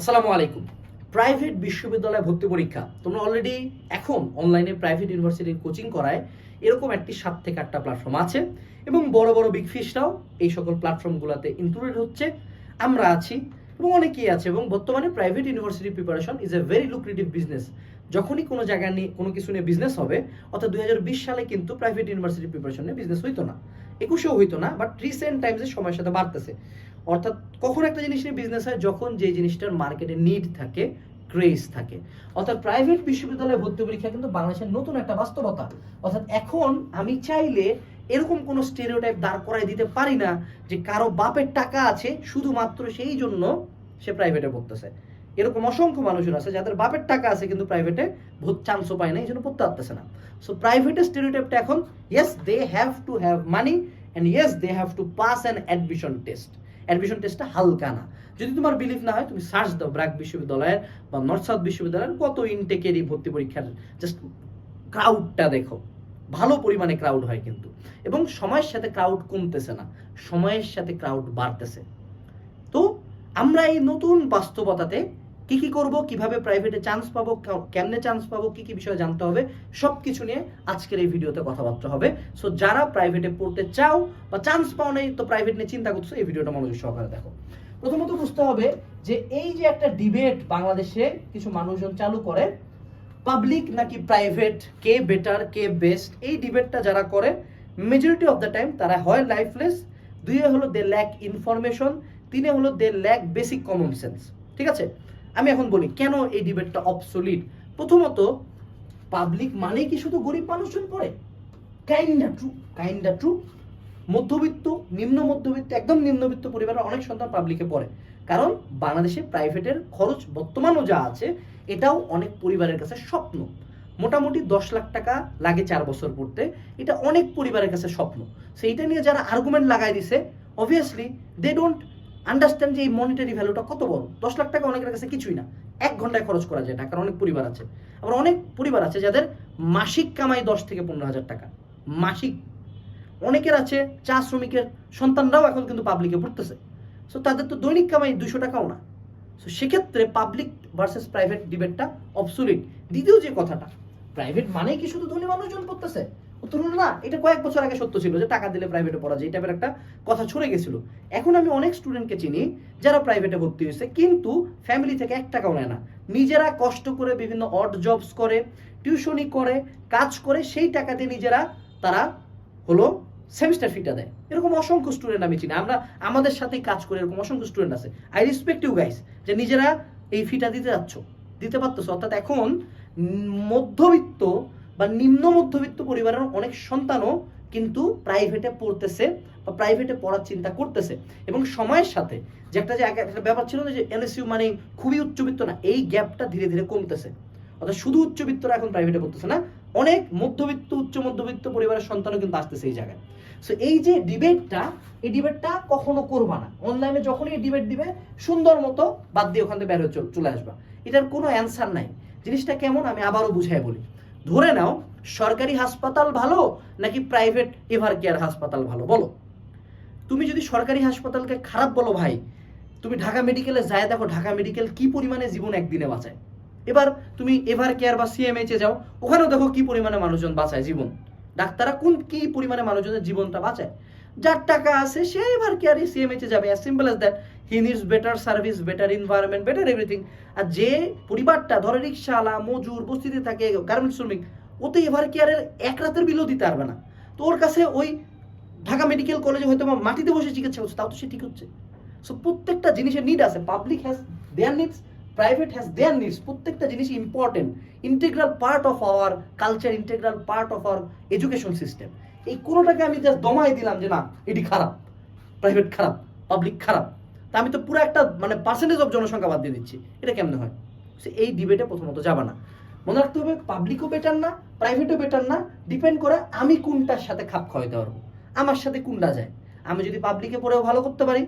আসসালামু আলাইকুম। প্রাইভেট বিশ্ববিদ্যালয় ভর্তি পরীক্ষা। তোমরা অলরেডি এখন অনলাইনে প্রাইভেট ইউনিভার্সিটির কোচিং করায় এরকম একটি সাত থেকে আটটা প্ল্যাটফর্ম আছে এবং বড় বড় বিগ ফিশরাও এই সকল প্ল্যাটফর্মগুলোতে ইনক্লুডেড হচ্ছে। আমরা আছি এবং অনেকেই আছে এবং বর্তমানে private university preparation is a very lucrative business যখনই কোনো জায়গা নিয়ে কোনো কিছু নিয়ে বিজনেস হবে, অর্থাৎ দুই হাজার বিশ সালে কিন্তু প্রাইভেট ইউনিভার্সিটি প্রিপারেশন নিয়ে বিজনেস হইতো না। একুশেও হইতো না বাট রিসেন্ট টাইমসে সময়ের সাথে বাড়তেছে। অর্থাৎ কখন একটা জিনিস নিয়ে বিজনেস হয়? যখন যে জিনিসটার মার্কেটে নিড থাকে ক্রেজ থাকে। অর্থাৎ প্রাইভেট বিশ্ববিদ্যালয়ে ভর্তি পরীক্ষা কিন্তু বাংলাদেশের নতুন একটা বাস্তবতা। অর্থাৎ এখন আমি চাইলে এরকম কোনো স্টেরিওটাইপ দাঁড় করাই দিতে পারি না যে কারও বাপের টাকা আছে, শুধুমাত্র সেই জন্য সে প্রাইভেটে পড়তেছে এরকম অসংখ্য মানুষের আছে যাদের বাপের টাকা আছে কিন্তু প্রাইভেটে ভোট চান্সও পায় না, এই জন্য পড়তে পারতেছে না। সো প্রাইভেটের স্টেরিওটাইপটা এখন yes they have to have money and yes they have to pass an admission test admission টেস্টটা হালকা না। যদি তোমার বিলিভ না হয়, তুমি সার্চ দাও ব্র্যাক বিশ্ববিদ্যালয়ের বা নর্থ সাউথ বিশ্ববিদ্যালয়ের কত ইনটেকেরই ভর্তি পরীক্ষার জাস্ট ক্রাউডটা দেখো। ভালো পরিমাণে ক্রাউড হয় কিন্তু। এবং সময়ের সাথে ক্রাউড কমতেছে না। সময়ের সাথে ক্রাউড বাড়তেছে। তো আমরা এই নতুন বাস্তবতাতে কি কি করব, কীভাবে প্রাইভেটে চান্স পাবো কেমনে চান্স পাবো, কি কি বিষয়ে জানতে হবে সব কিছু নিয়ে আজকের এই ভিডিওতে কথাবার্তা হবে। সো যারা প্রাইভেটে পড়তে চাও বা চান্স পাও নাই, তো প্রাইভেট নিয়ে চিন্তা করছ, এই ভিডিওটা মনোযোগ সহকারে দেখো। প্রথমত বুঝতে হবে যে এই যে একটা ডিবেট বাংলাদেশে কিছু মানুষজন চালু করে পাবলিক নাকি প্রাইভেট কে বেটার কে বেস্ট এই ডিবেটটা যারা করে মেজরিটি অফ দ্য টাইম তারা হয় লাইফলেস দুইয়ে হলো দে ল্যাক ইনফরমেশন তিনে হলো they lack basic common sense ঠিক আছে? আমি এখন বলি, কেন এই ডিবেটটা অবসলিট প্রথমত পাবলিক মানেই কি শুধু গরিব মানুষজন পড়ে? কাইন্ডা ট্রু কাইন্ডা ট্রু মধ্যবিত্ত, নিম্ন মধ্যবিত্ত, একদম নিম্নবিত্ত পরিবারের অনেক সন্তান পাবলিকে পড়ে। কারণ, বাংলাদেশে প্রাইভেটের খরচ বর্তমানও যা আছে, এটাও অনেক পরিবারের কাছে স্বপ্ন। মোটামুটি দশ লাখ টাকা লাগে চার বছর পড়তে। এটা অনেক পরিবারের কাছে স্বপ্ন। সেইটা নিয়ে যারা আর্গুমেন্ট লাগাই দিছে অবভিয়াসলি দে ডোন্ট আন্ডারস্ট্যান্ড যে এই মনিটারি ভ্যালুটা কত বড়? দশ লাখ টাকা অনেকের কাছে কিছুই না। এক ঘন্টায় খরচ করা যায়, ঢাকার অনেক পরিবার আছে। আবার অনেক পরিবার আছে যাদের মাসিক কামাই দশ থেকে পনেরো হাজার টাকা। মাসিক। অনেকের আছে, চা শ্রমিকের সন্তানরাও এখন কিন্তু পাবলিকে পড়তেছে। সো তাদের তো দৈনিক কামাই দুশো টাকাও না। সো সেক্ষেত্রে পাবলিক ভার্সেস প্রাইভেট ডিবেটটা অবসুলিট দ্বিতীয় যে কথাটা প্রাইভেট মানেই কি শুধু ধনী মানুষজন পড়তেছে? হলো না এটা কয়েক বছর আগে সত্য ছিল যে টাকা দিলে প্রাইভেটে পড়া যায় এই টাইপের একটা কথা ছড়ে গেছিল। এখন আমি অনেক স্টুডেন্টকে চিনি যারা প্রাইভেটে ভর্তি হয়েছে, কিন্তু ফ্যামিলি থেকে এক টাকাও নেয় না। নিজেরা কষ্ট করে বিভিন্ন অড জবস করে টিউশনি করে, কাজ করে, সেই টাকা দিয়ে নিজেরা তারা হলো সেমিস্টার ফিটা দেয়। এরকম অসংখ্য স্টুডেন্ট আমি চিনি। আমরা, আমাদের সাথেই কাজ করে এরকম অসংখ্য স্টুডেন্ট আছে। আই রেসপেক্ট ইউ গাইস যে নিজেরা এই ফিটা দিতে যাচ্ছ, দিতে পারতেছো। অর্থাৎ এখন মধ্যবিত্ত বা নিম্ন মধ্যবিত্ত পরিবারের অনেক সন্তানও কিন্তু প্রাইভেটে পড়তেছে বা প্রাইভেটে পড়ার চিন্তা করতেছে। এবং সময়ের সাথে যে একটা যে একটা ব্যাপার ছিল না যে এনএসইউ মানে খুবই উচ্চবিত্ত না, এই গ্যাপটা ধীরে ধীরে কমতেছে। অর্থাৎ শুধু উচ্চবিত্তরা এখন প্রাইভেটে পড়তেছে না, অনেক মধ্যবিত্ত, উচ্চ মধ্যবিত্ত পরিবারের সন্তানও কিন্তু আসতেছে এই জায়গায়। সো এই যে ডিবেটটা এই ডিবেটটা কখনো করবা না। অনলাইনে যখনই ডিবেট দিবে, সুন্দর মতো বাদ দিয়ে ওখান থেকে বের চলে আসবা। এটার কোনো অ্যান্সার নাই। জিনিসটা কেমন আমি আবারও বুঝাই বলি। ধরে নাও, সরকারি হাসপাতাল ভালো নাকি প্রাইভেট এভার কেয়ার হাসপাতাল ভালো? বলো। তুমি যদি সরকারি হাসপাতালকে খারাপ বলো ভাই, তুমি ঢাকা মেডিকেলে যায় দেখো, ঢাকা মেডিকেল কি পরিমাণে জীবন একদিনে বাঁচায়। এবার তুমি এভার কেয়ার বা সিএমএইচে যাও, ওখানেও দেখো কি পরিমাণে মানুষজন বাঁচায় জীবন। ডাক্তাররা কোন কি পরিমাণে মানুষজনের জীবনটা বাঁচায়? যার টাকা আছে, সে এভার কেয়ারে সিএমএইচে যাবে? As simple as that he needs better service better environment better everything আর যে পরিবারটা, ধরে রিক্সাওয়ালা, মজুর, বস্তিতে থাকে গার্মেন্টস শ্রমিক, ও তো এভার কেয়ারের এক রাতের বিলও দিতে পারবে না। তো ওর কাছে ওই ঢাকা মেডিকেল কলেজে হয়তো মাটিতে বসে চিকিৎসা হচ্ছে তাও তো সে ঠিক হচ্ছে। সো প্রত্যেকটা জিনিসের নিড আছে। Public has their needs private has their needs প্রত্যেকটা জিনিস important integral part of our culture integral part of our education system এই কোনোটাকে আমি জাস্ট দমাই দিলাম যে না, এটি খারাপ প্রাইভেট খারাপ পাবলিক খারাপ। তা আমি তো পুরো একটা মানে পার্সেন্টেজ অফ জনসংখ্যা বাদ দিয়ে দিচ্ছি। এটা কেমনে হয়? সে এই ডিবেটে প্রথমত যাবা না। মনে রাখতে হবে পাবলিকও বেটার না প্রাইভেটও বেটার না। ডিপেন্ড করে আমি কোনটার সাথে খাপ খাওয়াইতে পারব। আমার সাথে কোনটা যায়? আমি যদি পাবলিকে পড়েও ভালো করতে পারি,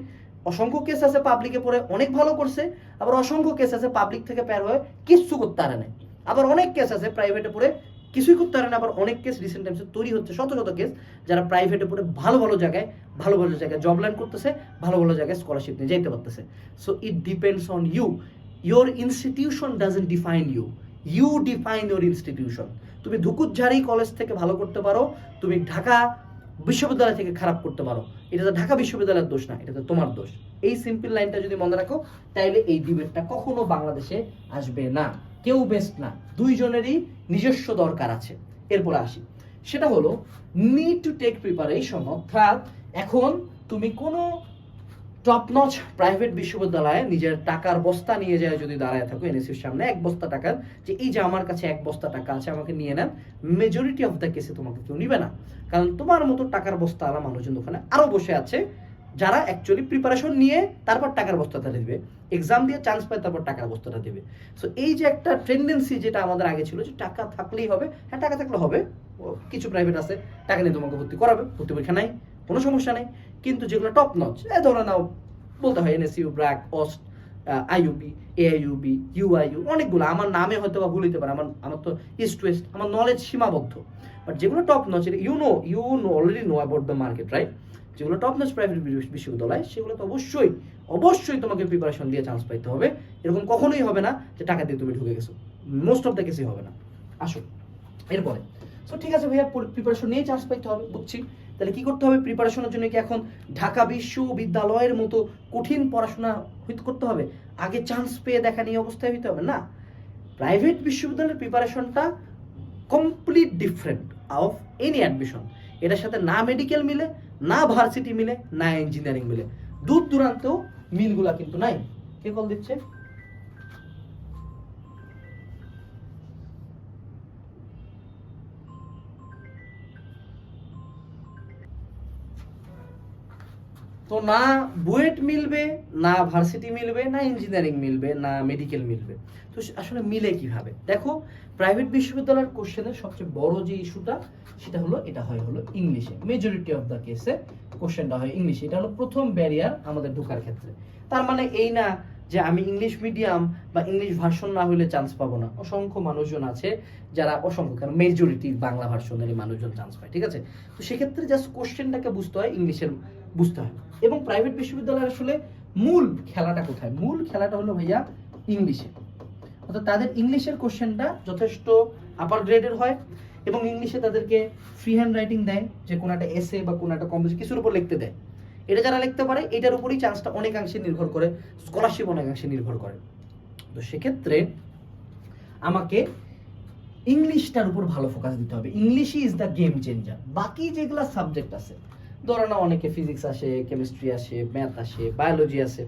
অসংখ্য কেস আছে পাবলিকে পড়ে অনেক ভালো করছে, আবার অসংখ্য কেস আছে পাবলিক থেকে প্যার হয়ে কিচ্ছু করতে পারে না। আবার অনেক কেস আছে প্রাইভেটে পড়ে কিছুই করতে পারে না, আবার অনেক কেস রিসেন্ট টাইমসে তৈরি হচ্ছে, শত শত কেস যারা প্রাইভেটে পড়ে ভালো ভালো জায়গায়, ভালো ভালো জায়গায় জব ল্যান্ড করতেছে, ভালো ভালো জায়গায় স্কলারশিপ নিয়ে যাইতে পারতেছে। So it depends on you your institution doesn't define you you define your institution তুমি ধুকুতঝাড়ি কলেজ থেকে ভালো করতে পারো, তুমি ঢাকা বিশ্ববিদ্যালয় থেকে খারাপ করতে পারো। এটা তো ঢাকা বিশ্ববিদ্যালয়ের দোষ না, এটা তো তোমার দোষ। এই সিম্পল লাইনটা যদি মনে রাখো, তাইলে এই ডিবেটটা কখনো বাংলাদেশে আসবে না। কেউ বেস্ট না, দুইজনেরই নিজস্ব দরকার আছে। এরপরে আসি। সেটা হলো নিড টু টেক প্রিপারেশন অর্থাৎ এখন তুমি কোনো টপ নচ প্রাইভেট বিশ্ববিদ্যালয়ে নিজের টাকার বস্তা নিয়ে যায় যদি দাঁড়ায় থাকো এনএসির সামনে, এক বস্তা টাকার, যে এই যে আমার কাছে এক বস্তা টাকা আছে, আমাকে নিয়ে নেন। মেজরিটি অফ দ্য কেসে তোমাকে কেউ নিবে না। কারণ তোমার মতো টাকার বস্তা আলা মানুষজন ওখানে আরও বসে আছে, যারা অ্যাকচুয়ালি প্রিপারেশন নিয়ে তারপর টাকার বস্তাটা দিবে। এক্সাম দিয়ে চান্স পায়, তারপর টাকার বস্তাটা দেবে। সো এই যে একটা টেন্ডেন্সি যেটা আমাদের আগে ছিল যে টাকা থাকলেই হবে হ্যাঁ টাকা থাকলে হবে কিছু প্রাইভেট আছে, টাকা নিয়ে তোমাকে ভর্তি করাবে, ভর্তি পরীক্ষা নাই। কোনো সমস্যা নেই, কিন্তু যেগুলো টপ নচ এ ধরে নাও, বলতে হয় এনএসইউ ব্র্যাক অস্ট আইইউবি এআইইউবি ইউআইইউ অনেকগুলো। আমার নামে হয়তো বা ভুল হতে পারে, আমার আমার তো ইস্ট ওয়েস্ট আমার নলেজ সীমাবদ্ধ। বাট যেগুলো top notch you know you know already know about the market right যেগুলো টপ নচ প্রাইভেট বিশ্ববিদ্যালয়, সেগুলো তো অবশ্যই অবশ্যই তোমাকে প্রিপারেশন দিয়ে চান্স পাইতে হবে। এরকম কখনোই হবে না যে টাকা দিয়ে তুমি ঢুকে গেছো। মোস্ট অফ দ্য কেসই হবে না। আসো, এরপরে। সো ঠিক আছে ভাইয়া প্রিপারেশন নিয়ে চান্স পাইতে হবে, বুঝছি। তাহলে কি করতে হবে? প্রিপারেশনের জন্য কি এখন ঢাকা বিশ্ববিদ্যালয়ের মতো কঠিন পড়াশোনা করতে হবে? আগে চান্স পেয়ে দেখা নিয়ে অবস্থায় হইতে হবে না? প্রাইভেট বিশ্ববিদ্যালয়ের প্রিপারেশনটা complete different of any admission এটার সাথে না মেডিকেল মিলে, না ভার্সিটি মিলে, না ইঞ্জিনিয়ারিং মিলে। দূর দূরান্তেও মিলগুলা কিন্তু নাই। কে কল দিচ্ছে? তো না বুয়েট মিলবে, না ভার্সিটি মিলবে, না ইঞ্জিনিয়ারিং মিলবে, না মেডিকেল মিলবে। তো আসলে মিলে কীভাবে? দেখো, প্রাইভেট বিশ্ববিদ্যালয়ের কোশ্চেনের সবচেয়ে বড় যে ইস্যুটা সেটা হলো, এটা হয় হলো ইংলিশে। মেজরিটি অফ দ্য কেসে কোশ্চেনটা হয় ইংলিশে এটা হলো প্রথম ব্যারিয়ার আমাদের ঢোকার ক্ষেত্রে। তার মানে এই না যে আমি ইংলিশ মিডিয়াম বা ইংলিশ ভার্সন না হলে চান্স পাবো না। অসংখ্য মানুষজন আছে যারা অসংখ্য, কারণ মেজরিটি বাংলা ভার্সনেরই মানুষজন চান্স পায়, ঠিক আছে? তো সেক্ষেত্রে জাস্ট কোশ্চেনটাকে বুঝতে হয় ইংলিশের বুঝতে হয়। এবং প্রাইভেট বিশ্ববিদ্যালয়ের আসলে মূল খেলাটা কোথায়? মূল খেলাটা হলো ভাইয়া ইংলিশে অর্থাৎ তাদের ইংলিশের কোশ্চেনটা যথেষ্ট আপার গ্রেডের হয়। এবং ইংলিশে তাদেরকে ফ্রি হ্যান্ড রাইটিং দেয়, যে কোনো একটা এসে বা কোনো একটা কম্পোজ কিছুর উপর লিখতে দেয়। এটা যারা লিখতে পারে, এটার উপরই চান্সটা অনেকাংশে নির্ভর করে স্কলারশিপ অনেকাংশে নির্ভর করে। তো সেক্ষেত্রে আমাকে ইংলিশটার উপর ভালো ফোকাস দিতে হবে। ইংলিশই ইজ দ্য গেম চেঞ্জার বাকি যেগুলো সাবজেক্ট আছে, ধরো না অনেকে ফিজিক্স আসে কেমিস্ট্রি আসে ম্যাথ আসে বায়োলজি আসে,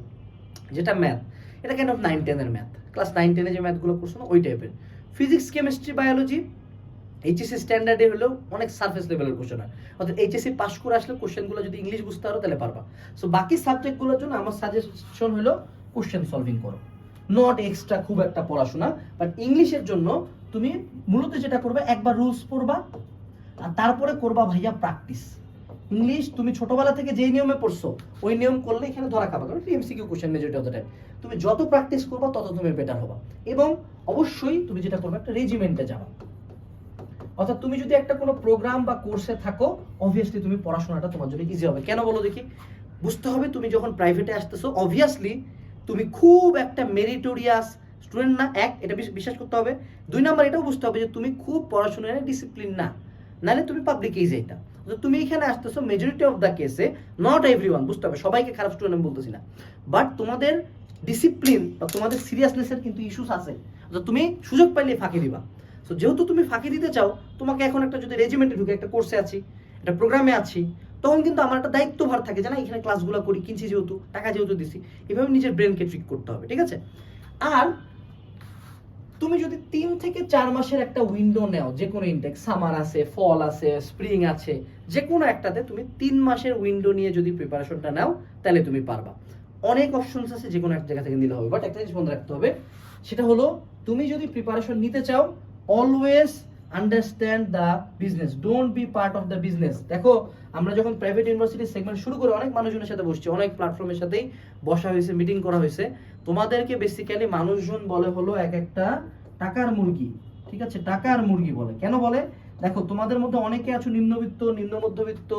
যেটা ম্যাথ এটা কেন নাইন টেনের ম্যাথ ক্লাস নাইন টেনে যে ম্যাথগুলো করছ না, ওই টাইপের ফিজিক্স কেমিস্ট্রি বায়োলজি এইচএসসি স্ট্যান্ডার্ডে হলেও অনেক সারফেস লেভেলের কোশ্চেন হয়। অর্থাৎ এইচএসসি পাস করে আসলে কোশ্চেনগুলো যদি ইংলিশ বুঝতে পারো তাহলে পারবা। সো বাকি সাবজেক্টগুলোর জন্য আমার সাজেশন হলো কোশ্চেন সলভিং করো। নট এক্সট্রা খুব একটা পড়াশোনা বাট ইংলিশের জন্য তুমি মূলত যেটা করবে, একবার রুলস পড়বা, আর তারপরে করবা ভাইয়া প্র্যাকটিস ইংলিশ তুমি ছোটবেলা থেকে যেই নিয়মে পড়ছো, ওই নিয়ম করলে এখানে ধরা খাবা কারণ MCQ question majority of the time তুমি যত প্র্যাকটিস করবা, তত তুমি বেটার হবা। এবং অবশ্যই তুমি যেটা করবে, একটা রেজিমেন্টে যাবা। অর্থাৎ তুমি যদি একটা কোনো প্রোগ্রাম বা কোর্সে থাকো অবভিয়াসলি তুমি পড়াশোনাটা তোমার জন্য ইজি হবে। কেন বলো দেখি? বুঝতে হবে তুমি যখন প্রাইভেটে আসতেছো অবভিয়াসলি তুমি খুব একটা মেরিটোরিয়াস স্টুডেন্ট না, এক, এটা বিশ্বাস করতে হবে। দুই নাম্বার, এটাও বুঝতে হবে যে তুমি খুব পড়াশোনায় ডিসিপ্লিন না। নাহলে তুমি পাবলিকেই যেটা তো তুমি এখানে আসতেছো মেজরিটি অফ দ্য কেসে নট এভরি ওয়ান বুঝতে হবে, সবাইকে খারাপ স্টুডেন্ট আমি বলতেছি না। বাট তোমাদের ডিসিপ্লিন বা তোমাদের সিরিয়াসনেসের কিন্তু ইস্যুস আছে। তুমি সুযোগ পাইলে ফাঁকি দিবা। সো যেহেতু তুমি ফাঁকি দিতে চাও, তোমাকে এখন একটা যদি রেজিমেন্টে ঢুকে একটা কোর্সে আছি, একটা প্রোগ্রামে আছি, তখন কিন্তু আমার একটা দায়িত্বভার থাকে যে না, এখানে ক্লাসগুলো করি, কিনছি যেহেতু, টাকা যেহেতু দিছি, এভাবে নিজের ব্রেনকে ট্রিক করতে হবে, ঠিক আছে? আর তুমি যদি তিন থেকে চার মাসের একটা উইন্ডো নেও, যে কোনো ইনটেক সামার আছে ফল আছে স্প্রিং আছে, যে কোনো একটাতে তুমি তিন মাসের উইন্ডো নিয়ে যদি প্রিপারেশনটা নাও, তাহলে তুমি পারবা। অনেক অপশনস আছে, যে কোনো এক জায়গা থেকে নিলে হবে বাট একটা জিনিস মনে রাখতে হবে, সেটা হলো, তুমি যদি প্রিপারেশন নিতে চাও always understand the business don't be part of the business দেখো, আমরা যখন প্রাইভেট ইউনিভার্সিটি সেগমেন্ট শুরু করে অনেক মানুষজনের সাথে বসছি, অনেক প্ল্যাটফর্মের সাথেই বসা হয়েছে মিটিং করা হয়েছে। তোমাদেরকে বেসিক্যালি মানুষজন বলে হলো এক একটা টাকার মুরগি। ঠিক আছে? টাকার মুরগি বলে। কেন বলে? দেখো, তোমাদের মধ্যে অনেকে আছো নিম্নবিত্ত, নিম্ন মধ্যবিত্ত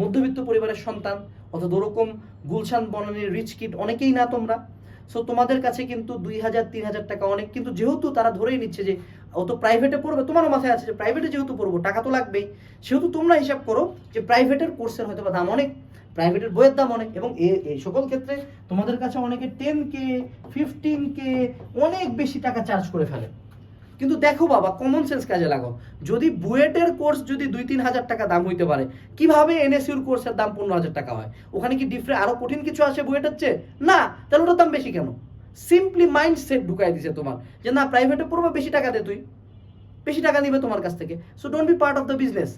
মধ্যবিত্ত পরিবারের সন্তান অর্থাৎ ওরকম গুলশান বনানীর রিচ কিট অনেকেই না তোমরা। সো তোমাদের কাছে কিন্তু দুই হাজার, তিন হাজার টাকা অনেক, কিন্তু যেহেতু তারা ধরেই নিচ্ছে যে ও তো প্রাইভেটে পড়বে, তোমারও মাথায় আছে যে প্রাইভেটে যেহেতু পড়ব, টাকা তো লাগবেই। সেহেতু তোমরা হিসাব করো যে প্রাইভেটের কোর্সের হয়তো বা দাম অনেক প্রাইভেটের বইয়ের দাম অনেক এবং এই সকল ক্ষেত্রে তোমাদের কাছে অনেকে টেন কে ফিফটিন কে অনেক বেশি টাকা চার্জ করে ফেলে। কিন্তু দেখো বাবা কমন সেন্স কাজে লাগাও। যদি বুয়েটের কোর্স যদি দুই তিন হাজার টাকা দাম হইতে পারে, কীভাবে এনএসইউর কোর্সের দাম পনেরো হাজার টাকা হয়? ওখানে কি ডিফারেন্ট আরও কঠিন কিছু আছে বুয়েটের চেয়ে? না, তাহলে ওটার দাম বেশি কেন? সিম্পলি মাইন্ড সেট ঢুকাই দিছে তোমার। যে না প্রাইভেটে পড়বে, বেশি টাকা দে তুই। বেশি টাকা নিবে তোমার কাছ থেকে। So don't be part of the business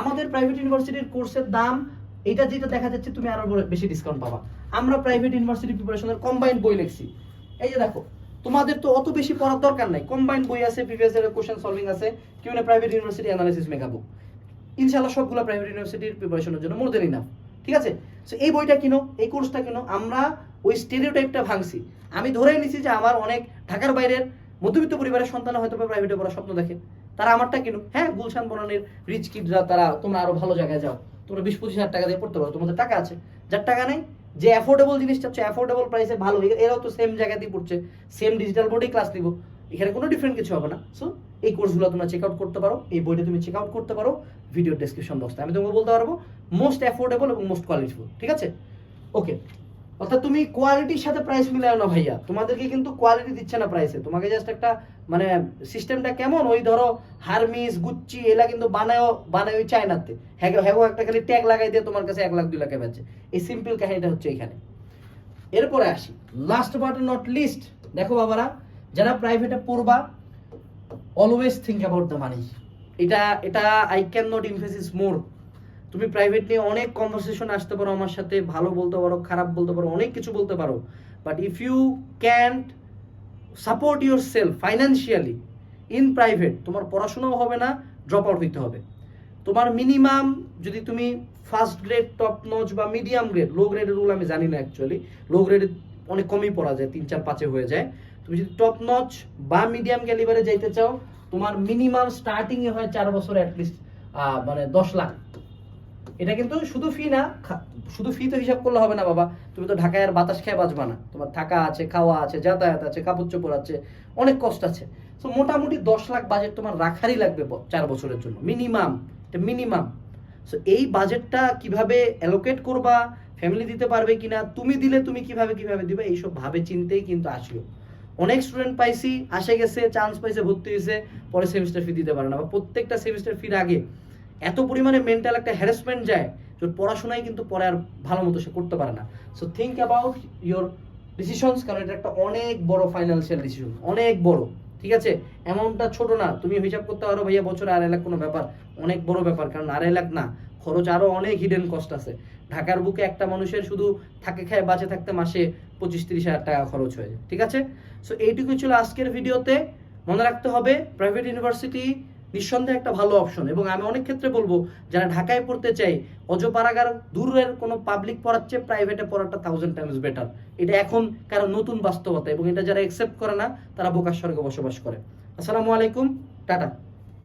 আমাদের প্রাইভেট ইউনিভার্সিটির কোর্সের দাম এটা যেটা দেখা যাচ্ছে, তুমি আরও বেশি ডিসকাউন্ট পাবা। আমরা প্রাইভেট ইউনিভার্সিটি প্রিপারেশনের কম্বাইন্ড বই লিখছি। এই যে দেখো, তোমাদের তো অত বেশি পড়ার দরকার নাই। কম্বাইন্ড বই আছে প্রিভিয়াস ইয়ারের কোশ্চেন সলভিং আছে কিউ না প্রাইভেট ইউনিভার্সিটি অ্যানালাইসিস বুক ইনশাআল্লাহ সবগুলো প্রাইভেট ইউনিভার্সিটির প্রিপারেশনের জন্য মোর দেন ইনাফ ঠিক আছে? সো এই বইটা কিনো, এই কোর্সটা কিনো, আমরা ওই স্টেরিওটাইপটা ভাঙছি। আমি ধরেই নিছি যে আমার অনেক ঢাকার বাইরের মধ্যবিত্ত পরিবারের সন্তান হয়তো প্রাইভেটে পড়ার স্বপ্ন দেখে। তারা আমারটা কিনুক। হ্যাঁ গুলশান বনানির রিচ কিডরা তারা তোমরা আরও ভালো জায়গায় যাও। তোমরা বিশ পঁচিশ হাজার টাকা দিয়ে পড়তে পারো। তোমাদের টাকা আছে। যার টাকা নেই, যে অ্যাফোর্ডেবল জিনিস চাচ্ছে অ্যাফোর্ডেবল প্রাইসে ভালো। এরাও তো সেম জায়গাতেই পড়ছে। সেম ডিজিটাল বোর্ডেই ক্লাস নিব। এখানে কোনো ডিফারেন্ট কিছু হবে না। সো এই কোর্সগুলো তোমরা চেক আউট করতে পারো। এই বইটা তুমি চেক আউট করতে পারো। ভিডিও ডেসক্রিপশন বক্সে আমি তোমাকে বলতে পারব মোস্ট অ্যাফোর্ডেবল এবং মোস্ট কোয়ালিটিফুল ঠিক আছে? ওকে অর্থাৎ তুমি কোয়ালিটির সাথে প্রাইস মিলাও না ভাইয়া। তোমাদেরকে কিন্তু কোয়ালিটি দিচ্ছে না প্রাইসে তোমাকে জাস্ট একটা মানে সিস্টেমটা কেমন? ওই ধরো হারমিস গুচ্চি এলা কিন্তু বানায়ও বানায় চায়নাতে। হ্যাঁ হ্যাঁ একটা খালি ট্যাগ লাগাই দিয়ে তোমার কাছে এক লাখ, দুই লাখে বেচে। এই সিম্পল কাহিনীটা হচ্ছে এখানে। এরপরে আসি। লাস্ট বাট নট লিস্ট দেখো বাবারা, যারা প্রাইভেটে পড়বা always think about the money এটা এটা I can not emphasis more তুমি প্রাইভেট নিয়ে অনেক কনভারসেশন আসতে পারো আমার সাথে, ভালো বলতে পারো, খারাপ বলতে পারো, অনেক কিছু বলতে পারো। But if you can't support yourself financially in private তোমার পড়াশোনাও হবে না ড্রপ আউট হইতে হবে। তোমার মিনিমাম যদি তুমি ফার্স্ট গ্রেড টপ নচ বা মিডিয়াম গ্রেড লো গ্রেডের রুল আমি জানি না অ্যাকচুয়ালি লো গ্রেডে অনেক কমই পড়া যায়, তিন চার পাঁচে হয়ে যায়। তুমি যদি টপ নচ বা মিডিয়াম ক্যালিবারে যাইতে চাও, তোমার মিনিমাম স্টার্টিংয়ে হয় চার বছর অ্যাটলিস্ট মানে দশ লাখ। এটা কিন্তু শুধু ফি না শুধু ফি তো হিসাব করলে হবে না বাবা। তুমি তো ঢাকায় আর বাতাস খেয়ে বাঁচবা না। তোমার থাকা আছে, খাওয়া আছে, যাতায়াত আছে, কাপড় চোপড় আছে, অনেক কষ্ট আছে। তো মোটামুটি দশ লাখ বাজেট তোমার রাখারই লাগবে চার বছরের জন্য। মিনিমাম এটা মিনিমাম সো এই বাজেটটা কীভাবে অ্যালোকেট করবা ফ্যামিলি দিতে পারবে কিনা, তুমি দিলে তুমি কীভাবে কীভাবে দিবে, এইসব ভাবে চিনতেই কিন্তু আসলো অনেক স্টুডেন্ট পাইছি, আসে গেছে চান্স পাইছে, ভর্তি হয়েছে পরে সেমিস্টার ফি দিতে পারে না। বা প্রত্যেকটা সেমিস্টার ফির আগে এত পরিমাণে মেন্টাল একটা হ্যারাসমেন্ট যায় যে পড়াশোনায় কিন্তু পরে আর ভালো মতো সে করতে পারে না। So think about your decisions কারণ এটা একটা অনেক বড় ফাইন্যান্সিয়াল ডিসিশন অনেক বড়, ঠিক আছে? অ্যামাউন্টটা ছোট না, তুমি হিসাব করতে পারো ভাইয়া বছরে আড়াই লাখ কোনো ব্যাপার, অনেক বড় ব্যাপার, কারণ আড়াই লাখ না, খরচ আরও অনেক হিডেন কস্ট আছে। ঢাকার বুকে একটা মানুষের শুধু থাকে খায় বাঁচে থাকতে মাসে পঁচিশ তিরিশ হাজার টাকা খরচ হয়ে যায় ঠিক আছে? সো এইটুকুই ছিল আজকের ভিডিওতে মনে রাখতে হবে প্রাইভেট ইউনিভার্সিটি নিঃসন্দেহে একটা ভালো অপশন এবং আমি অনেক ক্ষেত্রে বলব, যারা ঢাকায় পড়তে চাই অজপাড়াগার দূরের কোনো পাবলিক পড়ার চেয়ে প্রাইভেটে পড়াটা থাউজেন্ড টাইমস বেটার এটা এখন কারণ নতুন বাস্তবতা এবং এটা যারা অ্যাকসেপ্ট করে না, তারা বোকার স্বর্গে বসবাস করে। আসসালামু আলাইকুম, টাটা।